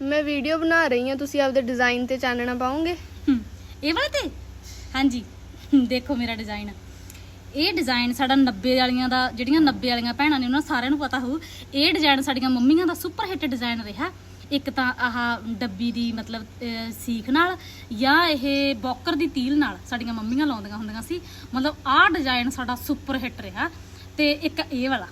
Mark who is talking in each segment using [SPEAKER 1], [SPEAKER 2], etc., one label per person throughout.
[SPEAKER 1] ਮੈਂ ਵੀਡੀਓ ਬਣਾ ਰਹੀ ਹਾਂ ਤੁਸੀਂ ਆਪਦੇ ਡਿਜ਼ਾਈਨ ਤੇ ਚਾਨਣਾ ਪਾਉਂਗੇ
[SPEAKER 2] ਹਮ, ਇਹ ਵਾਲੇ ਤੇ? ਹਾਂਜੀ ਦੇਖੋ ਮੇਰਾ ਡਿਜ਼ਾਈਨ ਇਹ ਡਿਜ਼ਾਈਨ ਸਾਡਾ 90 ਵਾਲੀਆਂ ਦਾ ਜਿਹੜੀਆਂ 90 ਵਾਲੀਆਂ ਭੈਣਾਂ ਨੇ ਉਹਨਾਂ ਸਾਰਿਆਂ ਨੂੰ ਪਤਾ ਹੋਊ। ਇਹ ਡਿਜ਼ਾਈਨ ਸਾਡੀਆਂ ਮੰਮੀਆਂ ਦਾ ਸੁਪਰ ਹਿੱਟ ਡਿਜ਼ਾਈਨ ਰਿਹਾ। ਇੱਕ ਤਾਂ ਆਹ ਡੱਬੀ ਦੀ ਮਤਲਬ ਅਹ, ਸੀਖ ਨਾਲ ਜਾਂ ਇਹ ਬੌਕਰ ਦੀ ਤੀਲ ਨਾਲ ਸਾਡੀਆਂ ਮੰਮੀਆਂ ਲਾਉਂਦੀਆਂ ਹੁੰਦੀਆਂ ਸੀ। ਮਤਲਬ ਆਹ ਡਿਜ਼ਾਈਨ ਸਾਡਾ ਸੁਪਰ ਹਿੱਟ ਰਿਹਾ। ਤੇ ਇੱਕ ਇਹ ਵਾਲਾ।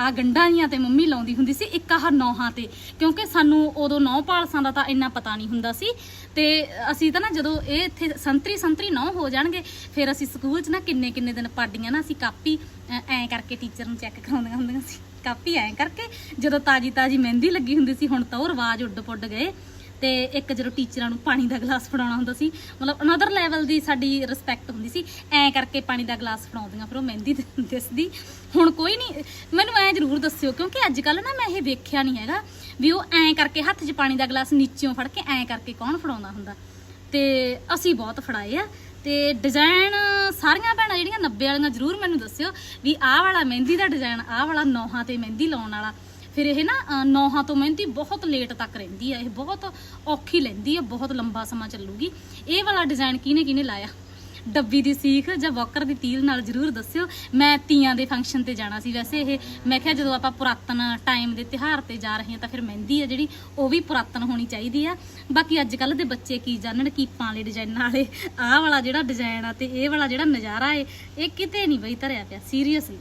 [SPEAKER 2] ਆ ਗੰਢਾਂ ਤੇ ਮੰਮੀ ਲਾਉਂਦੀ ਹੁੰਦੀ ਸੀ, ਇੱਕ ਆਹ ਨੌਹਾਂ ਤੇ। ਕਿਉਂਕਿ ਸਾਨੂੰ ਉਦੋਂ ਨੌ ਪਾਲਸਾਂ ਦਾ ਤਾਂ ਇੰਨਾ ਪਤਾ ਨਹੀਂ ਹੁੰਦਾ ਸੀ। ਤੇ ਅਸੀਂ ਤਾਂ ਨਾ ਜਦੋਂ ਇਹ ਇੱਥੇ ਸੰਤਰੀ ਸੰਤਰੀ ਨੌ ਹੋ ਜਾਣਗੇ, ਫਿਰ ਅਸੀਂ ਸਕੂਲ 'ਚ ਨਾ ਕਿੰਨੇ ਕਿੰਨੇ ਦਿਨ ਪੜ੍ਹਦੀਆਂ ਨਾ ਅਸੀਂ ਕਾਪੀ ਐਂ ਕਰਕੇ ਟੀਚਰ ਨੂੰ ਚੈੱਕ ਕਰਾਉਂਦੀਆਂ ਹੁੰਦੀਆਂ ਸੀ। ਕਾਪੀ ਐਂ ਕਰਕੇ ਜਦੋਂ ਤਾਜੀ ਤਾਜੀ ਮਹਿੰਦੀ ਲੱਗੀ ਹੁੰਦੀ ਸੀ, ਹੁਣ ਤਾਂ ਉਹ ਰਿਵਾਜ ਉੱਡ ਪੁੱਡ ਗਏ। ਤੇ ਇੱਕ ਜਦੋਂ ਟੀਚਰਾਂ ਨੂੰ ਪਾਣੀ ਦਾ ਗਲਾਸ ਫੜਾਉਣਾ ਹੁੰਦਾ ਸੀ, ਮਤਲਬ ਅਨਦਰ ਲੈਵਲ ਦੀ ਸਾਡੀ ਰਿਸਪੈਕਟ ਹੁੰਦੀ ਸੀ। ਐਂ ਕਰਕੇ ਪਾਣੀ ਦਾ ਗਲਾਸ ਫੜਾਉਂਦੀਆਂ, ਫਿਰ ਉਹ ਮਹਿੰਦੀ ਦਿ- ਦਿਸਦੀ ਹੁਣ ਕੋਈ ਨਹੀਂ ਮੈਨੂੰ ਐਂ ਜ਼ਰੂਰ ਦੱਸਿਓ, ਕਿਉਂਕਿ ਅੱਜ ਕੱਲ ਨਾ ਮੈਂ ਇਹ ਵੇਖਿਆ ਨਹੀਂ ਹੈਗਾ ਵੀ ਉਹ ਐਂ ਕਰਕੇ ਹੱਥ 'ਚ ਪਾਣੀ ਦਾ ਗਲਾਸ ਨੀਚਿਓਂ ਫੜ ਕੇ ਐਂ ਕਰਕੇ ਕੌਣ ਫੜਾਉਂਦਾ ਹੁੰਦਾ। ਤੇ ਅਸੀਂ ਬਹੁਤ ਫੜਾਏ ਆ। ਤੇ ਡਿਜ਼ਾਈਨ ਸਾਰੀਆਂ ਭੈਣਾਂ ਜਿਹੜੀਆਂ 90 ਵਾਲੀਆਂ ਜ਼ਰੂਰ ਮੈਨੂੰ ਦੱਸਿਓ ਵੀ ਆਹ ਵਾਲਾ ਮਹਿੰਦੀ ਦਾ ਡਿਜ਼ਾਈਨ ਆਹ ਵਾਲਾ ਨੌਹਾਂ ਤੇ ਮਹਿੰਦੀ ਲਾਉਣ ਵਾਲਾ। ਫਿਰ ਇਹ ਨਾ ਨੌਹਾਂ ਤੋਂ ਮਹਿੰਦੀ ਬਹੁਤ ਲੇਟ ਤੱਕ ਰਹਿੰਦੀ ਆ, ਇਹ ਬਹੁਤ ਔਖੀ ਲੈਂਦੀ ਆ, ਬਹੁਤ ਲੰਬਾ ਸਮਾਂ ਚੱਲੂਗੀ। ਇਹ ਵਾਲਾ ਡਿਜ਼ਾਈਨ ਕਿਹਨੇ ਕਿਹਨੇ ਲਾਇਆ? ਡੱਬੀ ਦੀ ਸੀਖ ਜਾਂ ਵੋਕਰ ਦੀ ਤੀਲ ਨਾਲ ਜਰੂਰ ਦੱਸਿਓ। ਮੈਂ ਤੀਆਂ ਦੇ ਫੰਕਸ਼ਨ ਤੇ ਜਾਣਾ ਸੀ ਵੈਸੇ ਇਹ। ਮੈਂ ਕਿਹਾ ਜਦੋਂ ਆਪਾਂ ਪੁਰਾਤਨ ਟਾਈਮ ਦੇ ਤਿਹਾਰ ਤੇ ਜਾ ਰਹੇ ਹਾਂ ਤਾਂ ਫਿਰ ਮਹਿੰਦੀ ਆ ਜਿਹੜੀ, ਉਹ ਵੀ ਪੁਰਾਤਨ ਹੋਣੀ ਚਾਹੀਦੀ ਆ। ਬਾਕੀ ਅੱਜ ਕੱਲ ਦੇ ਬੱਚੇ ਕੀ ਜਾਣਨ ਕੀਪਾਂ ਵਾਲੇ ਡਿਜ਼ਾਈਨਾਂ ਵਾਲੇ। ਆਹ ਵਾਲਾ ਜਿਹੜਾ ਡਿਜ਼ਾਈਨ ਆ ਤੇ ਇਹ ਵਾਲਾ ਜਿਹੜਾ ਨਜ਼ਾਰਾ ਏ, ਇਹ ਕਿਤੇ ਨਹੀਂ ਬਈ ਧਰਿਆ ਪਿਆ ਸੀਰੀਅਸਲੀ